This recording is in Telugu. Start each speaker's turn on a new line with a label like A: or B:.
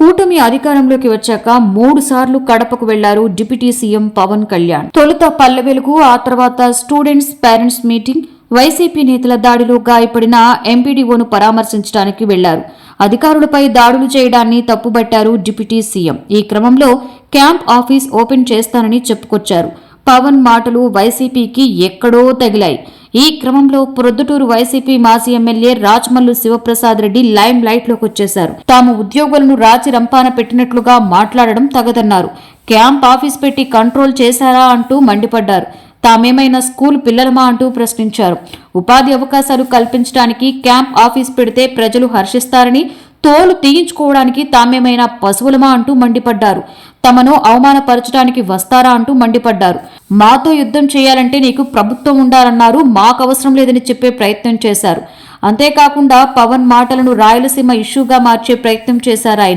A: కూటమి అధికారంలోకి వచ్చాక మూడు సార్లు కడపకు వెళ్ళారు డిప్యూటీ సీఎం పవన్ కళ్యాణ్. తొలుత పల్లెవెలుగు ఆ తర్వాత స్టూడెంట్స్ పేరెంట్స్ మీటింగ్ వైసీపీ నేతల దాడిలో గాయపడిన ఎంపీడీఓను పరామర్శించడానికి వెళ్ళారు. అధికారులపై దాడులు చేయడాన్ని తప్పుబట్టారు డిప్యూటీ సీఎం. ఈ క్రమంలో క్యాంప్ ఆఫీస్ ఓపెన్ చేస్తానని చెప్పుకొచ్చారు. పవన్ మాటలు వైసీపీకి ఎక్కడో తగిలాయి. ఈ క్రమంలో ప్రొద్దుటూరు వైసీపీ మాజీ ఎమ్మెల్యే రాజ్మల్లు శివప్రసాద్ రెడ్డి లైమ్ లైట్లోకి వచ్చేశారు. తాము ఉద్యోగులను రాచి రంపాన పెట్టినట్లుగా మాట్లాడడం తగదన్నారు. క్యాంప్ ఆఫీస్ పెట్టి కంట్రోల్ చేశారా అంటూ మండిపడ్డారు. తామేమైనా స్కూల్ పిల్లలమా అంటూ ప్రశ్నించారు. ఉపాధి అవకాశాలు కల్పించడానికి క్యాంప్ ఆఫీస్ పెడితే ప్రజలు హర్షిస్తారని తోలు తీయించుకోవడానికి తామేమైనా పశువులమా అంటూ మండిపడ్డారు. తమను అవమానపరచడానికి వస్తారా అంటూ మండిపడ్డారు. మాతో యుద్ధం చేయాలంటే నీకు ప్రభుత్వం ఉండాలన్నారు. మాకు అవసరం లేదని చెప్పే ప్రయత్నం చేశారు. అంతేకాకుండా పవన్ మాటలను రాయలసీమ ఇష్యూగా మార్చే ప్రయత్నం చేశారు ఆయన.